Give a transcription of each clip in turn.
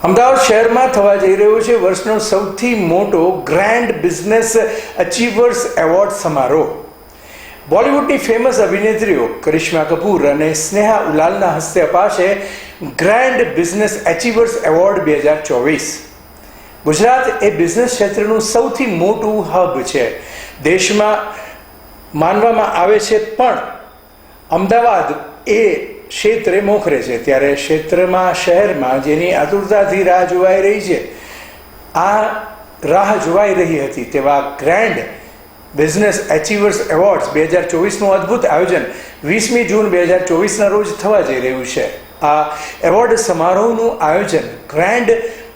અમદાવાદ શહેરમાં થવા જઈ રહ્યો છે વર્ષનો સૌથી મોટો ગ્રાન્ડ બિઝનેસ અચીવર્સ એવોર્ડ સમારોહ. બોલિવૂડની ફેમસ અભિનેત્રીઓ કરિશ્મા કપૂર અને સ્નેહા ઉલાલના હસ્તે અપાશે ગ્રાન્ડ બિઝનેસ અચીવર્સ એવોર્ડ બે હજાર ચોવીસ. ગુજરાત એ બિઝનેસ ક્ષેત્રનું સૌથી મોટું હબ છે. દેશમાં માનવામાં આવે છે પણ અમદાવાદ એ ક્ષેત્રે મોખરે છે. ત્યારે ક્ષેત્રમાં શહેરમાં જેની આતુરતાથી રાહ જોવાઈ રહી છે. આ રાહ જોવાઈ રહી હતી તેવા ગ્રેન્ડ બિઝનેસ એચિવર્સ એવોર્ડ્સ બે હજાર ચોવીસનું અદ્ભુત આયોજન વીસમી જૂન બે હજાર ચોવીસના રોજ થવા જઈ રહ્યું છે. આ એવોર્ડ સમારોહનું આયોજન ગ્રેન્ડ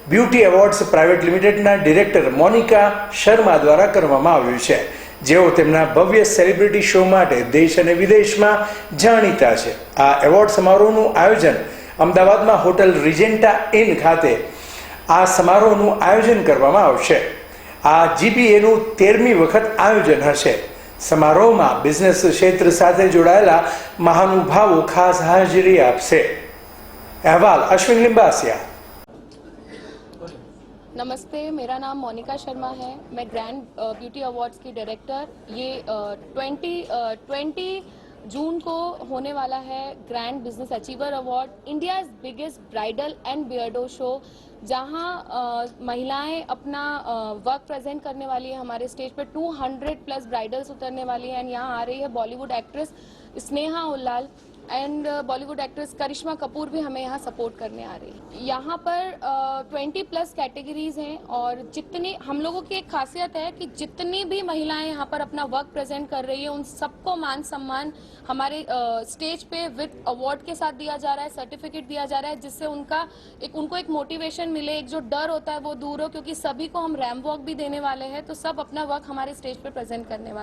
બ્યુટી એવોર્ડ્સ પ્રાઇવેટ લિમિટેડના ડિરેક્ટર મોનિકા શર્મા દ્વારા કરવામાં આવ્યું છે. જેઓ તેમના ભવ્ય સેલિબ્રિટી શો માટે દેશ અને વિદેશમાં જાણીતા છે. આ એવોર્ડ સમારોહનું આયોજન અમદાવાદમાં હોટલ રિજેન્ટા ઇન ખાતે આ સમારોહનું આયોજન કરવામાં આવશે. આ જીપીએનું તેરમી વખત આયોજન હશે. સમારોહમાં બિઝનેસ ક્ષેત્ર સાથે જોડાયેલા મહાનુભાવો ખાસ હાજરી આપશે. અહેવાલ અશ્વિન લિંબાસિયા. नमस्ते मेरा नाम मोनिका शर्मा है। मैं ग्रैंड ब्यूटी अवार्ड्स की डायरेक्टर ये ट्वेंटी ट्वेंटी जून को होने वाला है grand business achiever award India biggest bridal and beardo show जहाँ अ, महिलाएँ अपना वर्क प्रेजेंट करने वाली है। हमारे स्टेज पे 200 प्लस ब्राइडल्स उतरने वाली हैं। एंड यहाँ आ रही है Bollywood actress Sneha Ullal and Bollywood actress Karishma Kapoor भी हमें यहाँ सपोर्ट करने आ रही है। यहाँ पर ट्वेंटी प्लस कैटेगरीज हैं और जितनी, हम लोगों की एक खासियत है कि जितनी भी महिलाएँ यहाँ पर अपना वर्क प्रेजेंट कर रही है, उन सबको मान सम्मान हमारे स्टेज पे विद अवार्ड के साथ दिया जा रहा है सर्टिफिकेट दिया जा रहा है, जिससे उनका एक, उनको एक मोटिवेशन मिले, एक जो डर होता है वो दूर हो, क्योंकि सभी को हम रैम वॉक भी देने वाले हैं तो सब अपना वर्क हमारे स्टेज पर प्रेजेंट करने वाले